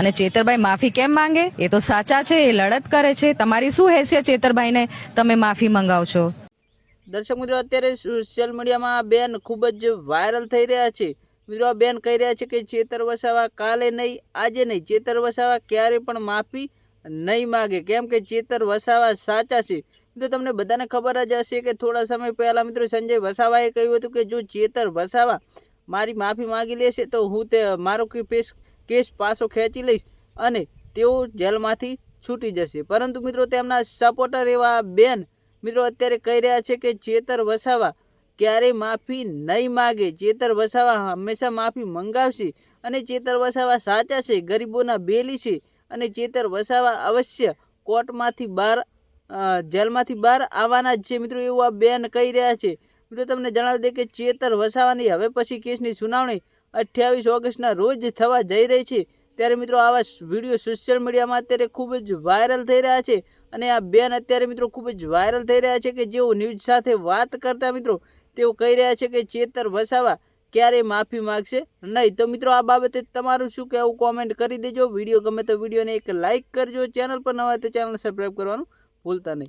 અને ચેતરભાઈ માફી કેમ માંગે? એ તો સાચા છે, એ લડત કરે છે. તમારી શું હેસિયત ચેતરભાઈને? તમે માફી મંગાવ છો દર્શક મિત્રો, અત્યારે સોશિયલ મીડિયામાં બેન ખૂબ જ વાયરલ થઈ રહ્યા છે. મિત્રો બેન કહી રહ્યા છે કે ચેતર વસાવા કાલે નહીં, આજે નહીં. ચેતર વસાવા ક્યારે પણ માફી નહીં માગે. કેમ કે ચેતર વસાવા સાચા છે. મિત્રો, તમને બધાને ખબર જ હશે કે થોડા સમય પહેલાં મિત્રો સંજય વસાવાએ કહ્યું હતું કે જો ચેતર વસાવા મારી માફી માગી લેશે તો હું તે મારો કેસ કેસ પાછો ખેંચી લઈશ અને તેઓ જેલમાંથી છૂટી જશે. પરંતુ મિત્રો તેમના સપોર્ટર એવા બેન મિત્રો અત્યારે કહી રહ્યા છે કે ચેતર વસાવા ક્યારેય માફી નહીં માગે. ચેતર વસાવા હંમેશા માફી મંગાવશે અને ચેતર વસાવા સાચા છે, ગરીબોના બેલી છે અને ચેતર વસાવા અવશ્ય કોર્ટમાંથી બહાર જેલમાંથી બહાર આવવાના જ છે. મિત્રો એવું આ બેન કહી રહ્યા છે. મિત્રો તમને જણાવી દે કે ચેતર વસાવાની હવે પછી કેસની સુનાવણી અઠ્યાવીસ ઓગસ્ટના રોજ થવા જઈ રહી છે. ત્યારે મિત્રો આવા વીડિયો સોશિયલ મીડિયામાં અત્યારે ખૂબ જ વાયરલ થઈ રહ્યા છે. અને આ બેન અત્યારે મિત્રો ખૂબ જ વાયરલ થઈ રહ્યા છે કે જેઓ ન્યૂઝ સાથે વાત કરતા મિત્રો, તેઓ કહી રહ્યા છે કે ચેતર વસાવા ક્યારેય માફી માગશે નહીં. તો મિત્રો આ બાબતે તમારું શું કહેવું કોમેન્ટ કરી દેજો. વીડિયો ગમે તો વિડીયોને એક લાઇક કરજો. ચેનલ પર ન હોય તો ચેનલ સબસ્ક્રાઈબ કરવાનું ભૂલતા નહીં.